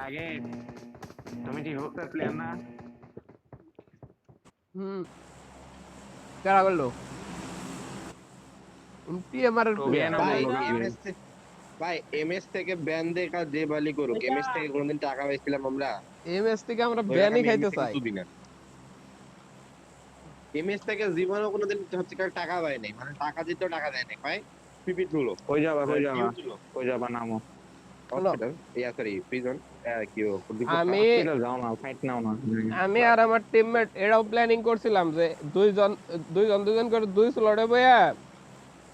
লাগে। তুমি ঠিক হোক প্লেয়ার না। হুম। কারা করল? player। না ভাই এমএস ভাই। এমএস থেকে ব্যান দেখা যে বালি করুক। এমএস থেকে কোনদিন টাকা পাইছিলাম আমরা। এমএস থেকে আমরা ব্যানই খাইতে চাই। এমএস থেকে জীবনে কোনোদিন হচ্ছে কার টাকা পাই নাই। মানে টাকা দিতেও টাকা দেয় নাই। ভাই পিপি তুলো কই যাবা কই যাবা? কই যাবা নামো। আমি আর আমার টিমমেট এটাও প্ল্যানিং করছিলাম যে দুইজন দুইজন দুইজন করে দুই স্লটে বইয়া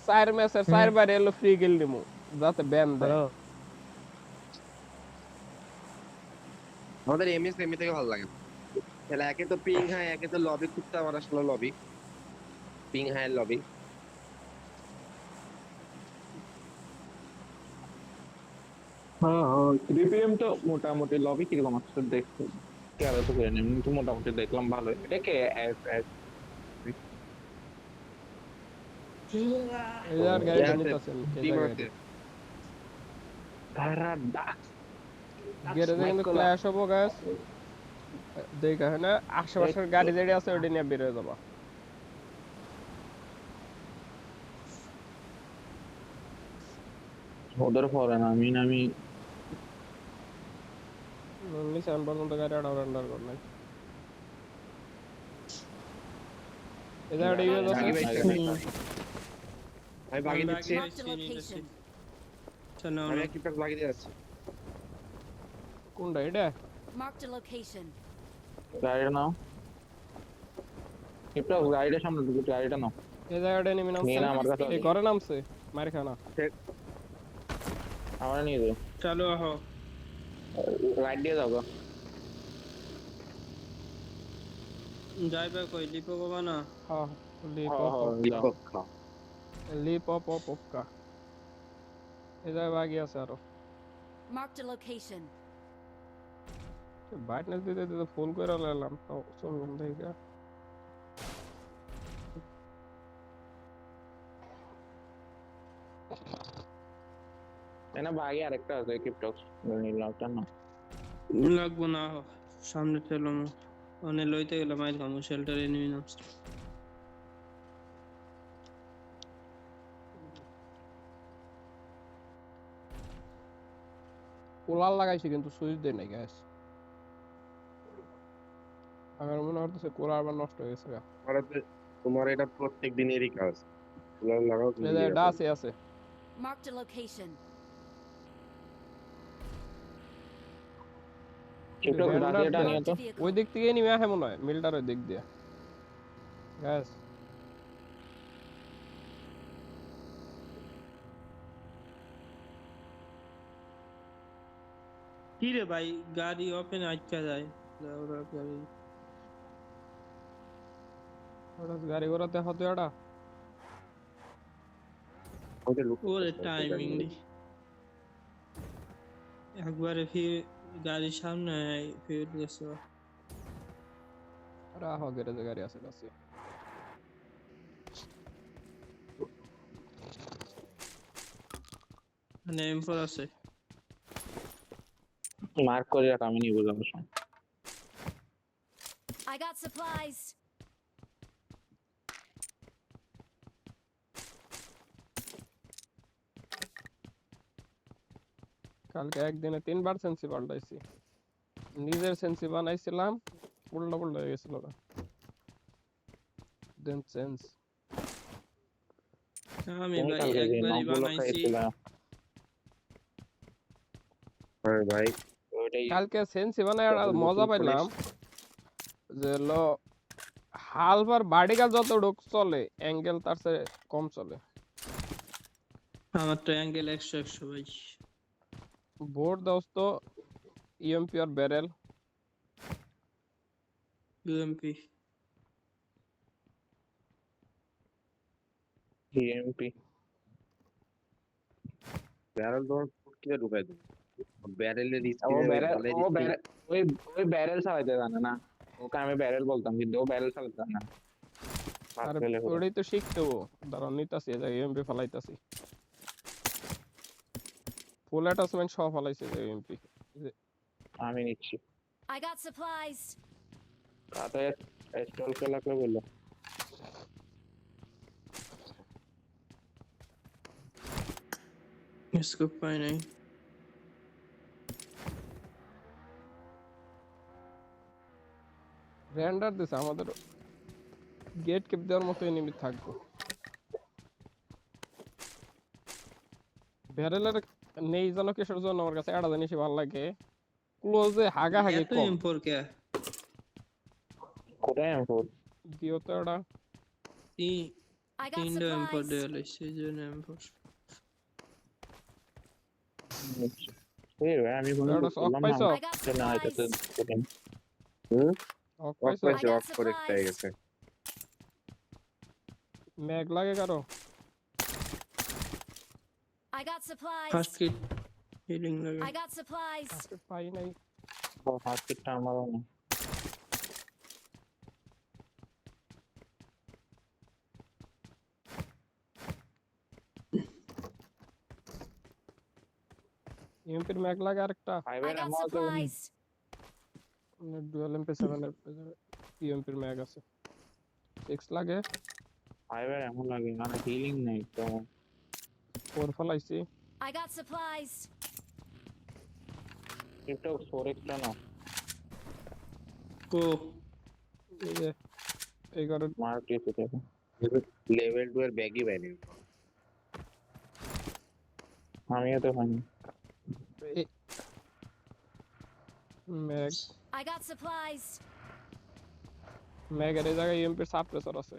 চার ম্যাচের চার বার এলো ফ্রি কিল দিমু যাতে ব্যান দেয়। আমাদের এমএস এমনি থেকে ভালো লাগে। তাহলে একে তো পিং হাই একে তো লবি আমার আসলে লবি পিং হাই লবি হ্যাঁ হ্যাঁ তো মোটামুটি লবি কীরকম দেখতে। কেয়ারে তো করে নেই তো মোটামুটি দেখলাম ভালো। এটা কে? এস এস গাড়ি আছে, নিতেছেন টিম আছে তারা ডাক গ্যারেজে কিন্তু ক্ল্যাশ হব গাছ দেখা হয় না আশেপাশের গাড়ি যেটি আছে ওটা নিয়ে বের হয়ে যাবা। ওদের পরে না আমি আমি নিশান পর্যন্ত গাড়ি আড়াও রান্ডার কর নাই এই জায়গাটা ইউজ আছে বাকি বাইকটা নাই। আমি বাগি আমি দিচ্ছি বাগি Marked a location. চলো আমি একটু পাশ বাগি দিয়ে যাচ্ছি কোনটা এটা Marked a location. গাড়িটা নাও একটু গাড়িটার সামনে ঢুকে গাড়িটা নাও এই জায়গাটা নেমে নিয়ে না, আমার নামছে কাছে এই ঘরে নামছে মার খানা আমার নিয়ে যাও চালু আহ রাইট দিয়ে যাও গো। যাইবা কই লিপো বাবা না হ্যাঁ লিপ হ্যাঁ, হ্যাঁ, যাও। বিপক্ষ লিপ অপ অপ অপকা এই জায়গায় বাকি আছে আরও Marked a location. ব্রাইটনেস দিতে দিতে ফুল করে লাইলাম তাও চলুন দেখে এনা আরেকটা আছে কিপটক্স নিলাম না। লাগবো না সামনে চলো মানে লইতে গেলাম আইল কামু শেল্টার এনিমি নামছে। কুলার লাগাইছি কিন্তু সুইচ দেয় নাই গ্যাস আমার মনে হচ্ছে কুলার আবার নষ্ট হয়ে গেছে। তোমার এটা প্রত্যেক দিনেরই কাজ। কুলার লাগাও দিয়ে আছে আছে। Marked a location. কিপটক্স Random রাজিয়াটা নিয়ে Marked তো a vehicle. ওই দিক থেকে নিমে আসে মনে হয়। মিলটার ওই দিক দিয়ে। গ্যাস কি রে ভাই গাড়ি ওপেন আটকা যায়। ওরা গাড়ি। ওটা গাড়ি ঘোড়াতে হতো এটা? ওই যে look ওরে করতেছে, টাইমিং গাড়ি। একবারে ফির গাড়ির সামনে ফিউল গেছে। রাহ গ্যারেজে গাড়ি আছে কাছে মানে এম4 আছে। মার্ক করে রাখ আমি নিয়ে যাব I got supplies. কালকে একদিনে তিনবার সেন্সি পাল্টাইছি। নিজের সেন্সি বানাইছিলাম উল্টা পুল্টা হয়ে গেছিল দেন সেন্স আমি ভাই একবারই বানাইছি। হ্যাঁ ভাই কালকে সেন্সি বানাই আর মজা পাইলাম যে হলো হালবার বার্টিকাল যত ডুক চলে অ্যাঙ্গেল তার চেয়ে কম চলে। আমার তো অ্যাঙ্গেল একশো একশো ভাই বোর্ড দোস্ত ইএমপি আর ব্যারেল ইউএমপি ইএমপি ব্যারেল তোমার ফুটকিতে ঢুকাই দেবো ব্যারেলের ও ব্যারেল ও ব্যারেল ওই ওই ব্যারেল চালাইতে জানে না ওকে আমি ব্যারেল বলতাম কিন্তু ও ব্যারেল চালাতে জানে না আর First level এ। ওটাই তো শিখতে ও দাঁড়াও নিতাছি এই ইএমপি ফালাইতাছি ফুল অ্যাটাচমেন্ট সহ ফালাইছে যে ইএমপি আমি নিচ্ছি। I got supplies. তাতে স্টল কে লাগবে বলল। স্কোপ পাই নাই রেন্ডার দিছে আমাদের গেট কেপ দেওয়ার মতো এনিমি থাকব। ব্যারেলের নেই যেন কিসের জন্য আমার কাছে একটা জিনিসই ভালো লাগে। ক্লোজে হাগা হাগি এত কম। এম্পোর কে? কোথায় আমি ফোর দিও তো এটা got তিনটা এম্পোর supplies. দেওয়া লাগছে জন্য এম্পোর নিচ্ছি এই ভাই আমি কোনো এটা শখ বললাম না। পাইছো? I got যে না এটাতে supplies. কঠিন অফ অফ পাইছো? করেছে I got অফ করে একটা গেছে। ম্যাগ লাগে কারও? I got supplies. First. Healing level. I got supplies. First kit nahi. Oh, first kit हमारा नहीं. ఏం పేరు మెగ్లా క్యారెక్టర్ హైవే నమాజ్ డ్యూయల్ ఎంపీ సెవెన్ ఏం పేరు మెగాస్ సిక్స్ లాగే హైవే लगे లాగే నాకు नहीं night 4 I see. I got supplies. It took 4 extra now. Oh. Yeah. I got it. Mark yes, it. Level 2 baggy value. हम ये तो हम मैग I got supplies. मैं गरे जगह यूएम पे साफ़ कर सर उसे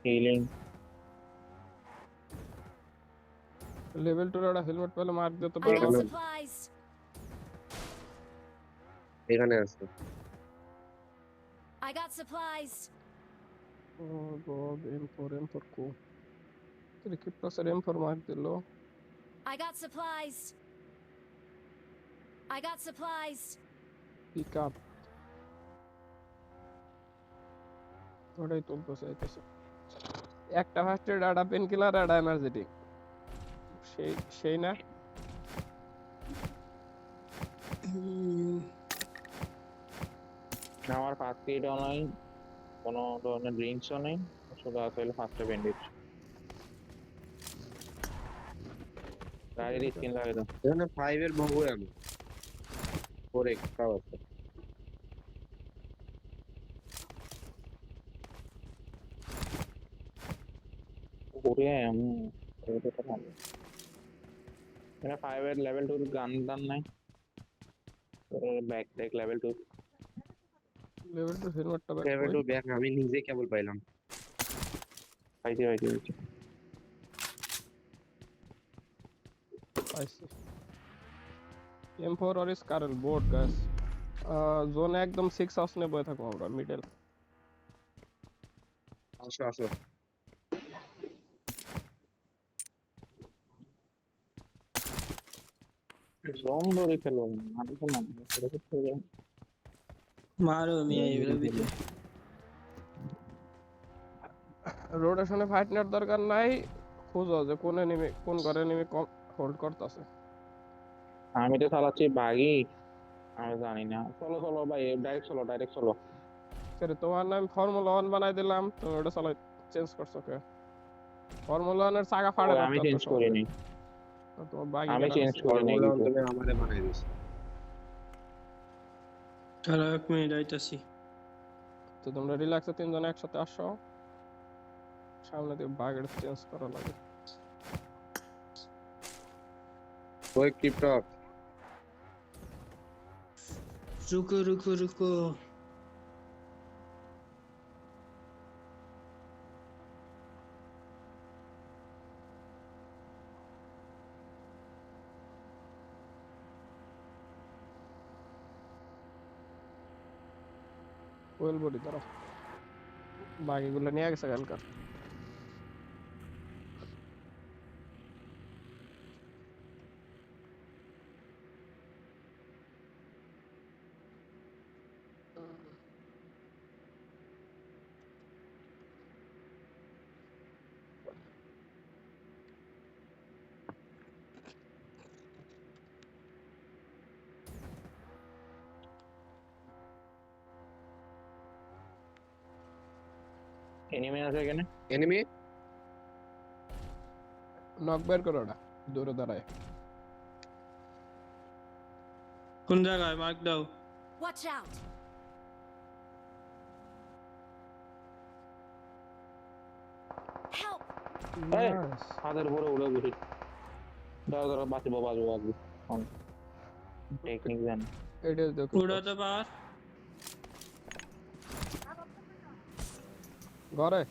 ना फिर हीलिंग লেভেল টুর একটা হেলমেট পেলে মার্ক দিতে I পারো got Hello. supplies. এখানে আছে I got supplies. Oh god M four M four কো তুই কি প্লাসের এম ফোর মার্ক দিল I got supplies. I got supplies. Pick up ওটাই তুলতে চাইতেছে একটা ফার্স্ট এড একটা পেন কিলার একটা এনার্জেটিক সেই সেই না? আমার ফার্স্ট এডও নাই। কোনো ধরনের ড্রিঙ্কসও নেই। শুধু আছে হলো ফার্স্ট ব্যান্ডেজ গাড়ির স্কিন লাগে তো এখানে ফাইভ এর বহু আমি ফোর এক্সট্রাও আছে ঘুরে আমি এটা ভালো এটা ফাইভের লেভেল টুর গান টান নাই। ব্যাক ট্যাক লেভেল টু লেভেল টু হেলমেটটা ব্যাক লেভেল টু ব্যাগ আমি নিজে কেবল পাইলাম। পাইছি পাইছি পাইছি। পাইছি। এম ফোর আর স্কারেল বোর্ড গাছ জোনে একদম সিক্স হাউস নিয়ে বয়ে থাকব আমরা মিডল আসো আসো। জম ধরে খেলো মাটি তো না ছেড়ে করতে যাও মারো মিয়া এগুলো ভিতরে রোটেশনে ফাইট নেওয়ার দরকার নাই। খুঁজো যে কোন এনিমি কোন ঘরে এনিমি হোল্ড করতেছে। আমি তো চালাচ্ছি বাগি আমি জানি না। চলো চলো ভাই ডাইরেক্ট চলো ডাইরেক্ট চলো। সরি তোমার নাম ফর্মুলা ওয়ান বানাই দিলাম তুমি ওটা চালাই চেঞ্জ করছ কে? ফর্মুলা ওয়ানের চাকা ফাড়ে আমি চেঞ্জ করিনি। তোমার বাগি আমি চেঞ্জ করিনি ফর্মুলা কিছু। আমারে বানাই দিছে তারা এক মিনিট আইতাছি। তো তোমরা রিল্যাক্সে তিনজন একসাথে আসো। সামনে দিয়ে বাগের চেঞ্জ করা লাগে। ওই রুকো রুকো রুকো। কোয়েল বডি দাঁড়াও। বাকিগুলো নিয়ে গেছে কালকার এনিমি আছে এখানে? এনিমি নক বের করো ওটা দূরে দাঁড়ায়। কোন জায়গায়? মার্ক দাও। Watch out! Help! এই, Nice. হাতের উপরে উড়ে বসে দাও দাও বাঁচবো বাঁচবো বাঁচবো। টেকনিক জানি। এটা দেখো উড়াতে পার। ঘরে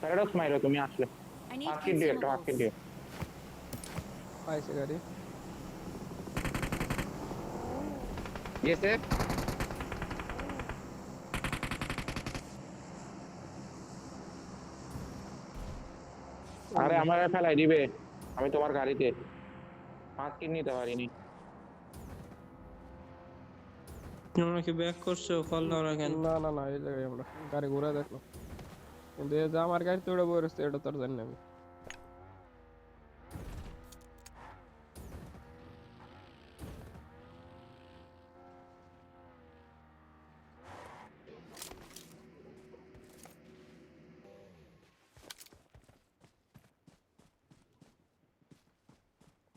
প্যারাডক্স মাইরো তুমি আসলে I need হাতকে দিও একটা হাতকে consumables. দিও পাইছে গাড়ি গেছে আরে আমার ফেলাই দিবে আমি তোমার গাড়িতে পাঁচ কিন নিতে পারিনি তোমরা কি ব্যাক করছ কল দাও না কেন? না না না এই জায়গায় আমরা গাড়ি ঘুরে দেখল কিন্তু এই যে আমার গাড়িতে উড়ে বসে এটা তো আর জানি আমি।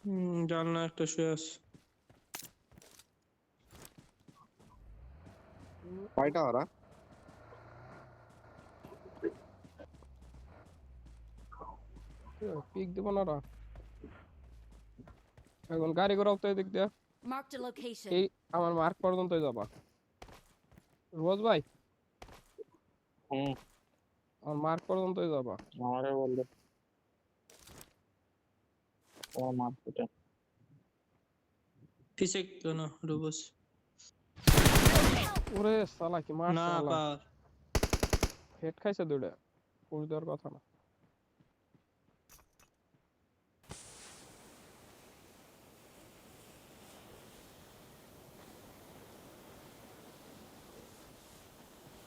হুম জানলা একটা শুয়ে আছে। কয়টা ওরা পিক দিব না ওরা এখন গাড়ি ঘোরাও তো এদিক দিয়ে। Marked a location. এই আমার মার্ক পর্যন্ত যাবা। রোজ ভাই? হুম। আমার মার্ক পর্যন্ত যাবা। আমারে বলল তোমার মাছ কোটা পিছে তো না রুবস? ওরে সালা কি মার না পার হেড খাইছে দুইটা। পুশ দেওয়ার কথা না।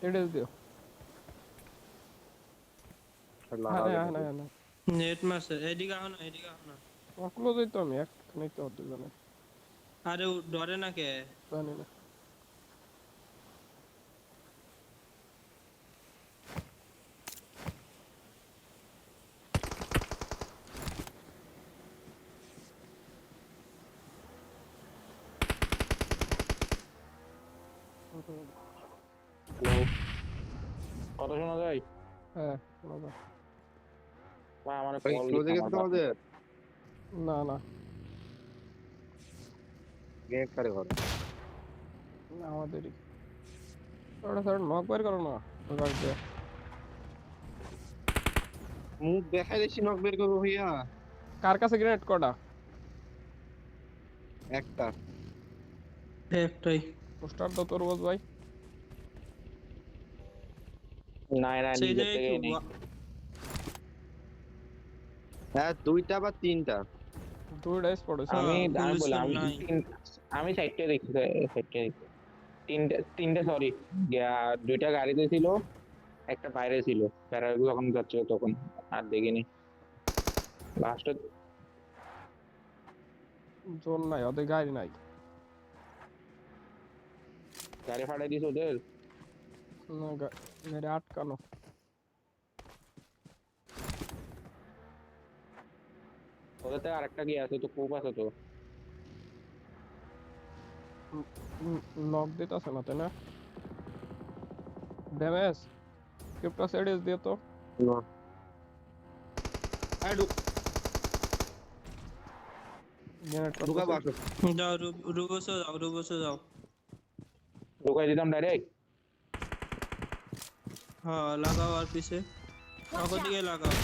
এডেস দিও। হ্যাঁ হ্যাঁ হ্যাঁ নেট এদিকে আহ না এদিকে আহ না। আমি এক নিতে হতো জানে আরে ডরে না কে? জানি না। হ্যালো কথা শোনা যায়? হ্যাঁ শোনা যায়। ভাই আমার ভাই কল ক্লোজে গেছে তোমাদের? না না। গেম কারে ঘরে। না, আমাদেরই। ওটা স্যার নক বের করো না মুখ দেখাই দেখছি নক বের করব ভাইয়া। কার কাছে গ্রেনেড কটা? একটা। একটাই। পোস্টার তো তোর বস ভাই। না না নিজে থেকে নেই। হ্যাঁ দুইটা বা তিনটা। দুইটা স্পট হয়েছে আমি হ্যাঁ, আমি বললাম আমি নাই। তিন- আমি সাইডটা দেখছি সাইডটা দেখছি তিনটে তিনটে সরি দুইটা গাড়িতে ছিল একটা বাইরে ছিল। প্যারা যখন যাচ্ছে তখন আর দেখিনি। লাস্টে জোন নাই ওদের গাড়ি নাই। গাড়ি ফাটাই দিস ওদের না গাড়ি আটকানো ওদের থেকে আরেকটা কি আছে তো খুব আছে তো নক দিতেছে না তাই না ড্যামেজ ক্রিপ্টো সেডিস দিয়ে তো হ্যাঁ ঢুক- জেনারেট ঢুকাবো আসো যাও রু- রুবসে যাও রুবসে যাও ঢুকাই দিতাম ডাইরেক্ট হ্যাঁ লাগাও আর পিছে Watch আগের out! দিকে লাগাও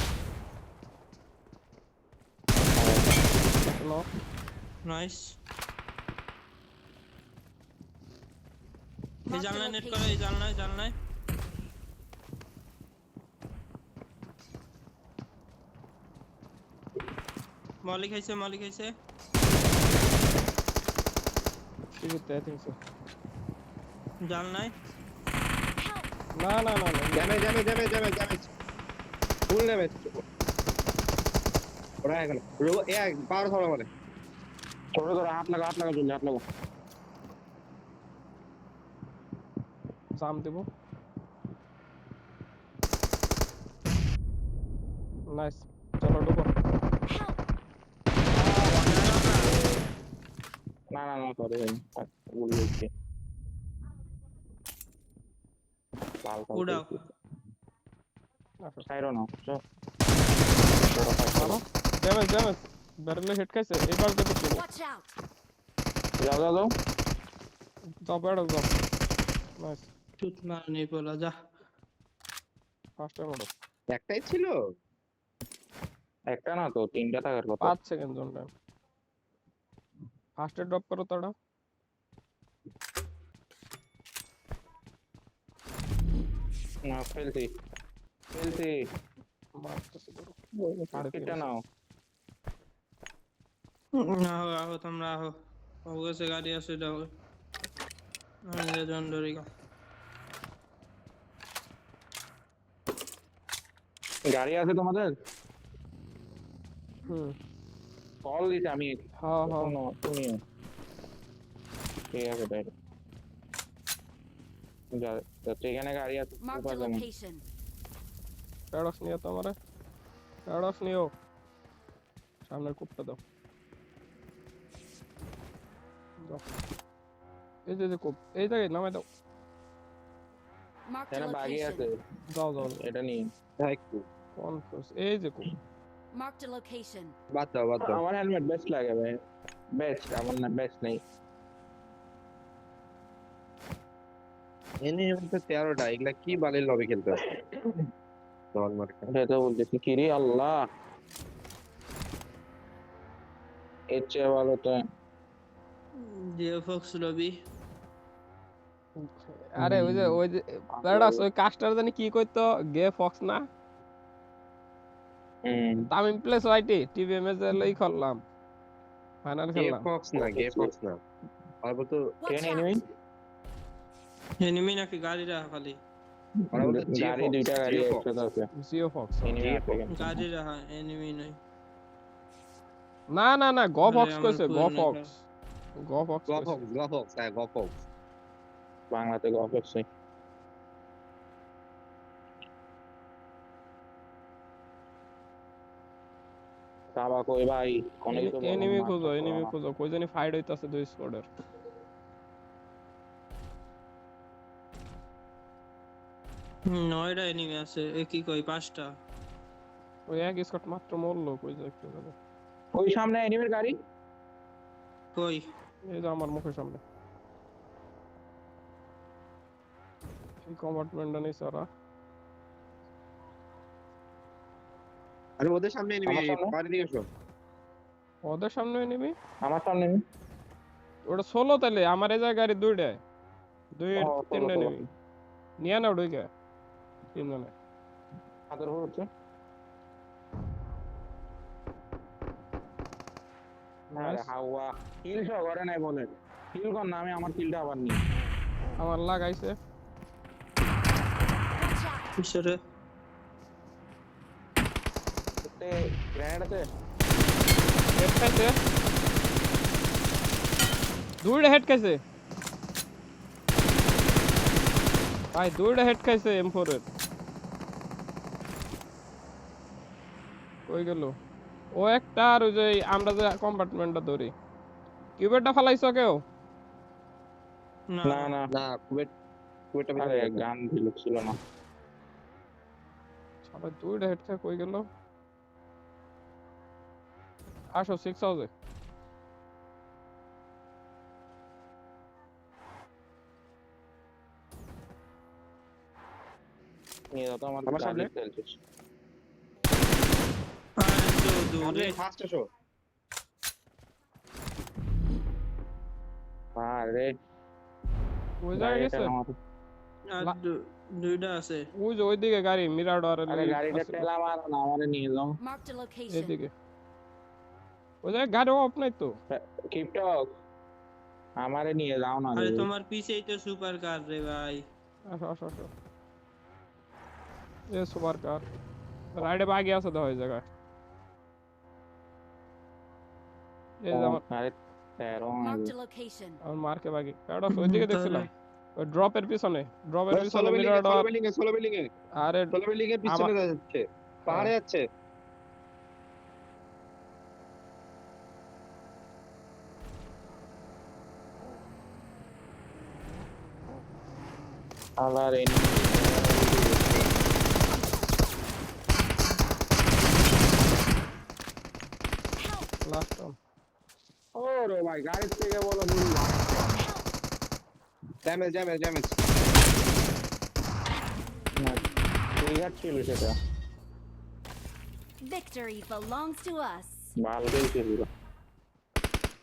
নো নাইস এই Marked a জানলায় নেট location. করে এই জানলায় জানলায় মলি খাইছে মলি খাইছে টিভিতে আই থিংক সো জানলায় না না না না damage damage damage damage damage full damage ওরা এখন রোবো এ পাওয়ার ধরো মানে ছোট ধরো হাত লাগা হাত লাগা জলদি হাত লাগা জাম দেব। নাইস চলো ঢুকো। না না না সরি ভুল হয়েছে লাল কাল উড়াও। আসো সাইরো না চল মারো ড্যামেজ ড্যামেজ ব্যারেলে হেড খাইছে এবার দেখো কি যাও যাও যাও যাও বেড়ো যাও নাইস টুত মার বলা যা ফার্স্ট টাইম একটাই ছিল একটা না তো তিনটা থাকার কথা পাঁচ সেকেন্ড জোন টাইম ফার্স্টে ড্রপ করো তাড়া না মারতেছে ধরো মার্কেটটা নাও। আহো আহো তোমরা আহো। অবশ্যই গাড়ি যাও। গাড়ি আছে তোমাদের? হুম। কল দিতে আমি। হ্যাঁ হ্যাঁ। তুমিও ঠিক আছে তাই যা তো এখানে গাড়ি আছে Marked a উপর যেমন। location. প্যাডস নিও তোমারে প্যাডস নিও সামনের কূপটা দাও দাও। এই যে যে কূপ এই জায়গায় নামাই দাও Marked a এখানে বাগি আছে location. যাও যাও এটা নিয়ে হ্যাঁ একটু কনফিউজ এই যে কূপ Marked a location. বাদ দাও বাদ দাও আমার হেলমেট বেস্ট লাগে ভাই বেস্ট আমার না বেস্ট নেই এনে তো তেরোটা এগুলা কি বালের লবি খেলতে হবে এটা বলতেছি কি রে আল্লাহ। এর চেয়ে ভালো তো জিও ফক্স লবি। আরে ওই যে ওই যে ওই কাস্টার জানি কি কইতো গে ফক্স না? হুম। তামিম প্লেস ওয়াইটি টিভিএমএস এর লই করলাম ফাইনাল গে খেললাম। ফক্স না গে ফক্স না। আর out! এনিমি এনিমি নাকি গাড়িরা খালি ওরা বলতো জিও গাড়ি ফক্স, দুইটা গাড়ি জিও ফক্স। একসাথে আছে জিও ফক্স এনিমি জিও আছে ফক্স। এখানে। গাড়িরা হ্যাঁ এনিমি নাই না না না গ আরে ফক্স আমার কইছে গ phone নাই ফক্স গ ফক্স গ ফক্স গ ফক্স হ্যাঁ গ ফক্স বাংলাতে গল্প আছে কাবা কই ভাই অনেক তো বড় এনিমি মাঠ খুঁজো আছে, এনিমি মাঠ। খুঁজো কই জানি ফাইট হইতাছে দুই স্কোয়াডের নয়টা এনিমি আছে এ কি কই পাঁচটা? ওই এক স্কট মাত্র মরলো কই যায় কে জানে। ওই সামনে এনিমির গাড়ি? কই? এই যে আমার মুখের সামনে। এই কম্পার্টমেন্টটা নিছে ওরা? আরে ওদের সামনে এনিমি দিকে এসো ওদের সামনে নিবি আমার সামনে। ওটা ষোলো তাহলে আমার এই জায়গায় গাড়ি দুইটায়। দুই তিনটা নিবি নিয়ে নাও ঢুকে তিনজনে হাতের উপর উঠছে আরে Nice. হাওয়া কিল সহ করে নাই বলে কিল কর না আমি আমার কিলটা আবার নিই আমার লাগাইছে Watch out! কিসরে গ্রেনেড আছে হেড খাইছে দুইটা হেড খাইছে ভাই দুইটা হেড খাইছে এম ফোর কই গেল। ও একটা আর ওই যে আমরা যে কম্পার্টমেন্টটা ধরি। কিউবেটটা ফালাইছো কেউ? না। না না। কুয়েটটা আরে ভিতরে গান দিল ছিল না। সবাই দুইটা হেড খাই কই গেল? আসো সিক্স হাউসে নিয়ে যাও তো আমার আমার সামনে? গাড়ি চলছিস আরে তো দূরে আপনি ফার্স্ট এসো আরে ওই জায়গায় গাড়িটা গেছে আমার- আর লা- দু- দুইটা আছে ওই যে ওইদিকে গাড়ি মিরাডর আরে গাড়িটা ঠেলা মার না আমারে নিয়ে যাও Marked a location. এদিকে ওই জায়গায় গাড়ি অফ নাই তো টিকটক আমারে নিয়ে যাও না আরে রে। তোমার পিছেই তো সুপার কার রে ভাই আসো আসো আসো এ সুপার কার রাইডে বাগি আছে তো ওই জায়গায় এই যে আমার আরে তেরো Marked a location. আমার মার্কে বাগি কারণ ওইদিকে দেখছিলাম ওই ড্রপের পিছনে ড্রপের পিছনে বিল্ডিং এ বিল্ডিং এ ষোলো বিল্ডিং এ আরে ষোলো বিল্ডিং এর পিছনে যাচ্ছে। পাহাড়ে যাচ্ছে। আলার লাস্ট ও রে ভাই গাড়ি থেকে বলো দূর ড্যামেজ ড্যামেজ ড্যামেজ ট্রিগার ছিল সেটা Victory belongs to us. ভালো খেলছিল